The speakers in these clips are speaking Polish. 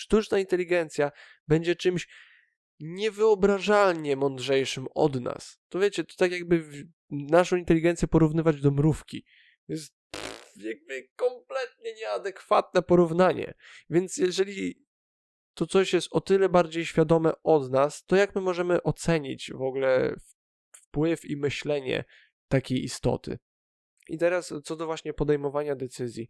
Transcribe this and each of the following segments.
sztuczna inteligencja będzie czymś niewyobrażalnie mądrzejszym od nas. To wiecie, to tak jakby naszą inteligencję porównywać do mrówki. To jest pff, jakby kompletnie nieadekwatne porównanie. Więc jeżeli to coś jest o tyle bardziej świadome od nas, to jak my możemy ocenić w ogóle wpływ i myślenie takiej istoty? I teraz co do właśnie podejmowania decyzji.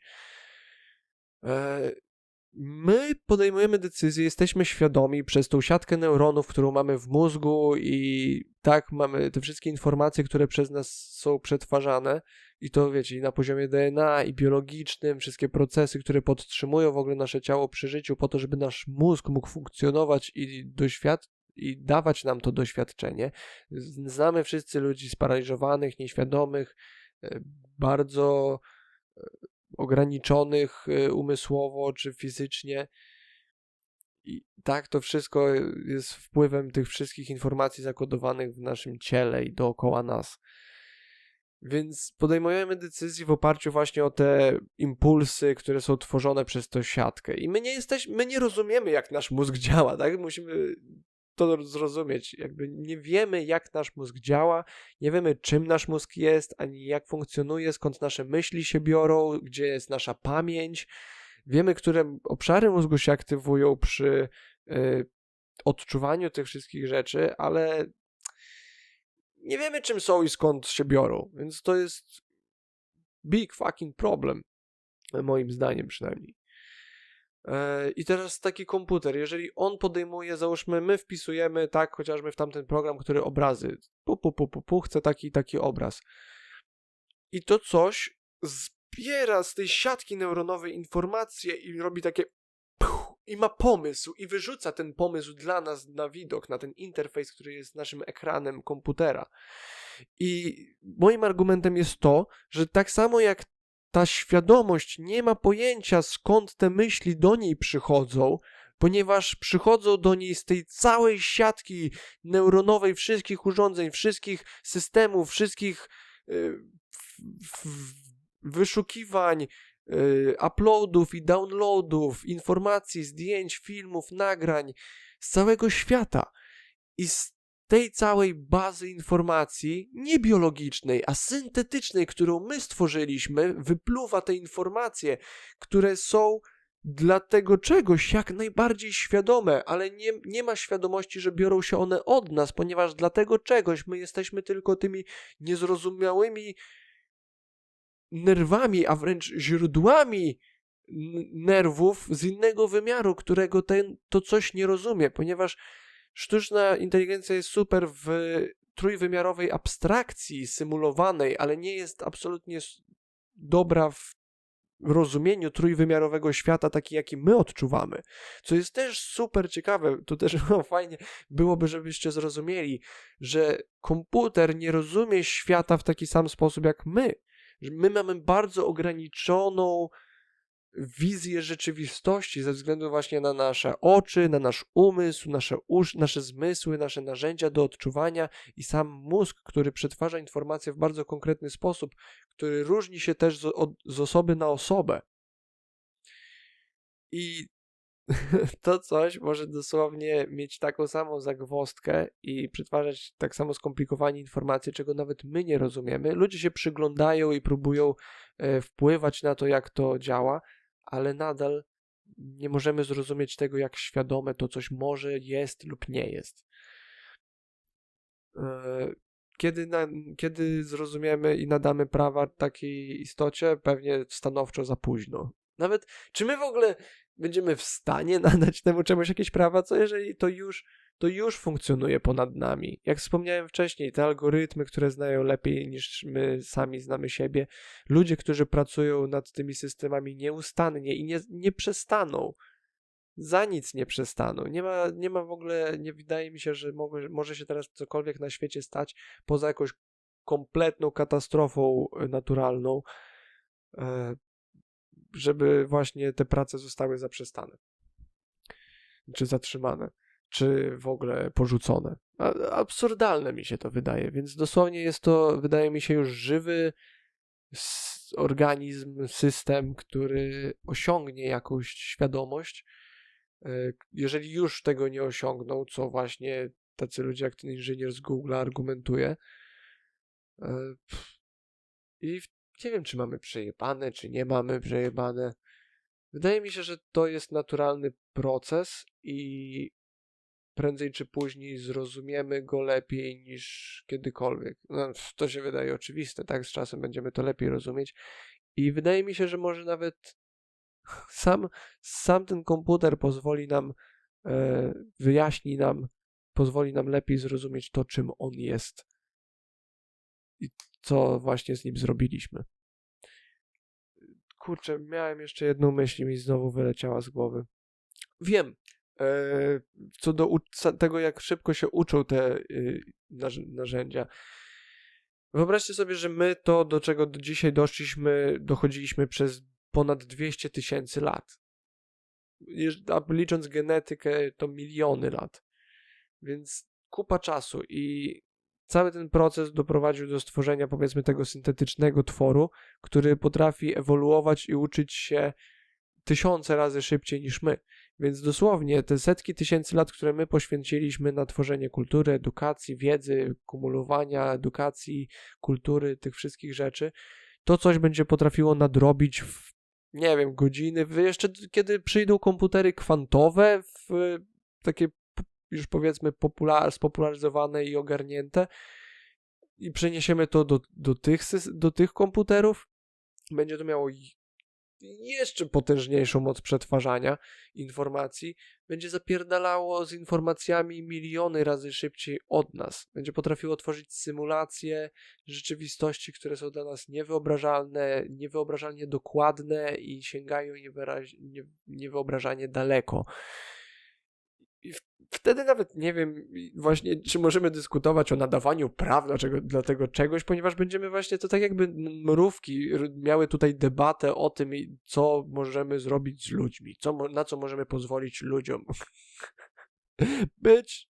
My podejmujemy decyzje, jesteśmy świadomi przez tą siatkę neuronów, którą mamy w mózgu i tak mamy te wszystkie informacje, które przez nas są przetwarzane i to wiecie, i na poziomie DNA i biologicznym, wszystkie procesy, które podtrzymują w ogóle nasze ciało przy życiu po to, żeby nasz mózg mógł funkcjonować i doświadczać i dawać nam to doświadczenie. Znamy wszyscy ludzi sparaliżowanych, nieświadomych, e, bardzo ograniczonych y, umysłowo czy fizycznie. I tak to wszystko jest wpływem tych wszystkich informacji zakodowanych w naszym ciele i dookoła nas. Więc podejmujemy decyzje w oparciu właśnie o te impulsy, które są tworzone przez tę siatkę. I my nie jesteśmy, my nie rozumiemy, jak nasz mózg działa, tak? Musimy to zrozumieć. Jakby nie wiemy, jak nasz mózg działa, nie wiemy, czym nasz mózg jest, ani jak funkcjonuje, skąd nasze myśli się biorą, gdzie jest nasza pamięć. Wiemy, które obszary mózgu się aktywują przy y, odczuwaniu tych wszystkich rzeczy, ale nie wiemy, czym są i skąd się biorą. Więc to jest big fucking problem, moim zdaniem przynajmniej. E, I teraz taki komputer, jeżeli on podejmuje, załóżmy, my wpisujemy tak, chociażby w tamten program, który obrazy, pu, pu, pu, pu, pu chce taki taki obraz. I to coś zbiera z tej siatki neuronowej informacje i robi takie i ma pomysł i wyrzuca ten pomysł dla nas na widok, na ten interfejs, który jest naszym ekranem komputera. I moim argumentem jest to, że tak samo jak ta świadomość nie ma pojęcia skąd te myśli do niej przychodzą, ponieważ przychodzą do niej z tej całej siatki neuronowej wszystkich urządzeń, wszystkich systemów, wszystkich y, wyszukiwań, y, uploadów i downloadów, informacji, zdjęć, filmów, nagrań z całego świata. I z tej całej bazy informacji, nie biologicznej, a syntetycznej, którą my stworzyliśmy, wypluwa te informacje, które są dla tego czegoś jak najbardziej świadome, ale nie, nie ma świadomości, że biorą się one od nas, ponieważ dla tego czegoś my jesteśmy tylko tymi niezrozumiałymi nerwami, a wręcz źródłami nerwów z innego wymiaru, którego ten, to coś nie rozumie, ponieważ Sztuczna inteligencja jest super w trójwymiarowej abstrakcji symulowanej, ale nie jest absolutnie dobra w rozumieniu trójwymiarowego świata, taki jaki my odczuwamy. Co jest też super ciekawe, to też no, fajnie byłoby, żebyście zrozumieli, że komputer nie rozumie świata w taki sam sposób jak my. My mamy bardzo ograniczoną wizję rzeczywistości ze względu właśnie na nasze oczy, na nasz umysł, nasze, usz, nasze zmysły, nasze narzędzia do odczuwania i sam mózg, który przetwarza informacje w bardzo konkretny sposób, który różni się też z, od, z osoby na osobę. I to coś może dosłownie mieć taką samą zagwostkę i przetwarzać tak samo skomplikowane informacje, czego nawet my nie rozumiemy. Ludzie się przyglądają i próbują e, wpływać na to, jak to działa, ale nadal nie możemy zrozumieć tego, jak świadome to coś może jest lub nie jest. E, kiedy, na, kiedy zrozumiemy i nadamy prawa takiej istocie, pewnie stanowczo za późno. Nawet czy my w ogóle będziemy w stanie nadać temu czemuś jakieś prawa, co jeżeli to już to już funkcjonuje ponad nami. Jak wspomniałem wcześniej, te algorytmy, które znają lepiej niż my sami znamy siebie, ludzie, którzy pracują nad tymi systemami nieustannie i nie, nie przestaną. Za nic nie przestaną. Nie ma, nie ma w ogóle, nie wydaje mi się, że mogę, może się teraz cokolwiek na świecie stać poza jakąś kompletną katastrofą naturalną, e, żeby właśnie te prace zostały zaprzestane czy zatrzymane czy w ogóle porzucone. Absurdalne mi się to wydaje, więc dosłownie jest to, wydaje mi się, już żywy organizm, system, który osiągnie jakąś świadomość e, jeżeli już tego nie osiągną, co właśnie tacy ludzie jak ten inżynier z Google argumentuje. e, I nie wiem, czy mamy przejebane, czy nie mamy przejebane. Wydaje mi się, że to jest naturalny proces i prędzej czy później zrozumiemy go lepiej niż kiedykolwiek. No, to się wydaje oczywiste, tak? Z czasem będziemy to lepiej rozumieć. I wydaje mi się, że może nawet sam, sam ten komputer pozwoli nam, e, wyjaśni nam, pozwoli nam lepiej zrozumieć to, czym on jest i co właśnie z nim zrobiliśmy. Kurczę, miałem jeszcze jedną myśl i mi znowu wyleciała z głowy. Wiem, co do tego, jak szybko się uczą te narz- narzędzia. Wyobraźcie sobie, że my to, do czego do dzisiaj doszliśmy, dochodziliśmy przez ponad 200 tysięcy lat. A licząc genetykę, to miliony lat. Więc kupa czasu i cały ten proces doprowadził do stworzenia, powiedzmy, tego syntetycznego tworu, który potrafi ewoluować i uczyć się tysiące razy szybciej niż my. Więc dosłownie te setki tysięcy lat, które my poświęciliśmy na tworzenie kultury, edukacji, wiedzy, kumulowania edukacji, kultury, tych wszystkich rzeczy, to coś będzie potrafiło nadrobić w, nie wiem, godziny. Jeszcze kiedy przyjdą komputery kwantowe, w takie już powiedzmy popular, spopularyzowane i ogarnięte, i przeniesiemy to do, do, tych, do tych komputerów, będzie to miało jeszcze potężniejszą moc przetwarzania informacji, będzie zapierdalało z informacjami miliony razy szybciej od nas. Będzie potrafiło tworzyć symulacje rzeczywistości, które są dla nas niewyobrażalne, niewyobrażalnie dokładne i sięgają niewyobrażalnie daleko. Wtedy nawet nie wiem właśnie, czy możemy dyskutować o nadawaniu praw dla, czego, dla tego czegoś, ponieważ będziemy właśnie to tak jakby mrówki miały tutaj debatę o tym, co możemy zrobić z ludźmi, co, na co możemy pozwolić ludziom. Być